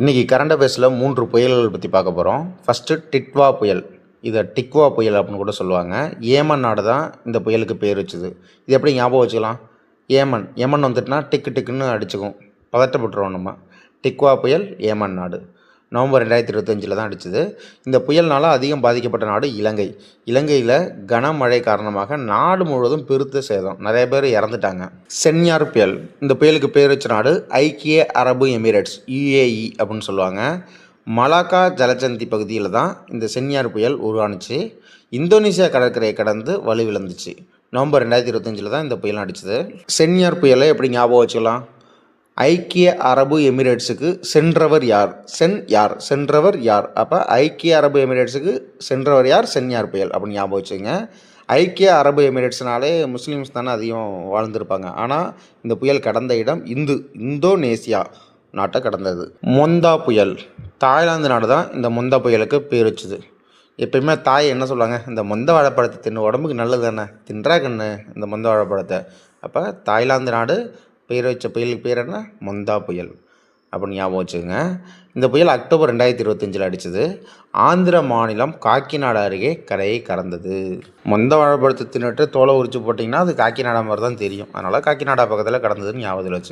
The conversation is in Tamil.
இன்றைக்கி கரண்ட் அஃபேர்ஸில் மூன்று புயல்கள் பற்றி பார்க்க போகிறோம் ஃபஸ்ட்டு டிட்வா புயல். இதை டிக்வா புயல் அப்படின்னு கூட சொல்லுவாங்க. ஏமன் நாடு தான் இந்த புயலுக்கு பேர் வச்சுது. இது எப்படி ஞாபகம் வச்சுக்கலாம்? ஏமன். ஏமன் வந்துட்டுனா டிக்கு டிக்குன்னு அடிச்சுக்கும். பதட்டப்பட்டுருவோம் நம்ம. டிக்வா புயல் ஏமன் நாடு. நவம்பர் ரெண்டாயிரத்தி இருபத்தஞ்சில் தான் அடிச்சது இந்த புயல்னால அதிகம் பாதிக்கப்பட்ட நாடு இலங்கை. இலங்கையில் கனமழை காரணமாக நாடு முழுவதும் பெருத்த சேதம். நிறைய பேர் இறந்துட்டாங்க. சென்யார் புயல். இந்த புயலுக்கு பேர் வச்ச நாடு ஐக்கிய அரபு எமிரேட்ஸ் யுஏஇ அப்படின்னு சொல்லுவாங்க. மலாக்கா ஜலச்சந்தி பகுதியில் தான் இந்த சென்யார் புயல் உருவானுச்சு. இந்தோனேசியா கடற்கரையை கடந்து வலுவிழந்துச்சு. நவம்பர் ரெண்டாயிரத்தி இருபத்தஞ்சில் தான் இந்த புயல் அடிச்சது சென்யார் புயலை எப்படி ஞாபகம் வச்சுக்கலாம்? ஐக்கிய அரபு எமிரேட்ஸுக்கு சென்றவர் யார்? சென் யார்? சென்றவர் யார்? அப்போ ஐக்கிய அரபு எமிரேட்ஸுக்கு சென்றவர் யார்? சென்யார் புயல்? அப்படின்னு ஞாபகம் வச்சுங்க ஐக்கிய அரபு எமிரேட்ஸ்னாலே முஸ்லீம்ஸ் தானே அதிகம் வாழ்ந்திருப்பாங்க. ஆனால் இந்த புயல் கடந்த இடம் இந்து இந்தோனேசியா நாட்டை கடந்தது. மொந்தா புயல். தாய்லாந்து நாடு தான் இந்த மொந்தா புயலுக்கு பேர் வச்சுது. எப்பயுமே தாய் என்ன சொல்லுவாங்க? இந்த மொந்த வாழைப்பழத்தை தின்னு உடம்புக்கு நல்லது தானே. தின்றா கண்ணு இந்த மொந்த வாழைப்பழத்தை. அப்போ தாய்லாந்து நாடு பேர் வச்ச புயலுக்கு பேர் என்ன? மொந்தா புயல். அப்படின்னு ஞாபகம் வச்சுக்கோங்க. இந்த புயல் அக்டோபர் ரெண்டாயிரத்தி இருபத்தஞ்சில் அடித்தது ஆந்திர மாநிலம் காக்கிநாடு அருகே கரையை கடந்தது. மொந்த வாழைப்பழத்தை தின்னுட்டு தோலை உரிச்சு போட்டிங்கன்னா அது காக்கிநாடா மாதிரி தான் தெரியும். அதனால் காக்கிநாடா பக்கத்தில் கடந்ததுன்னு ஞாபகத்தில் வச்சு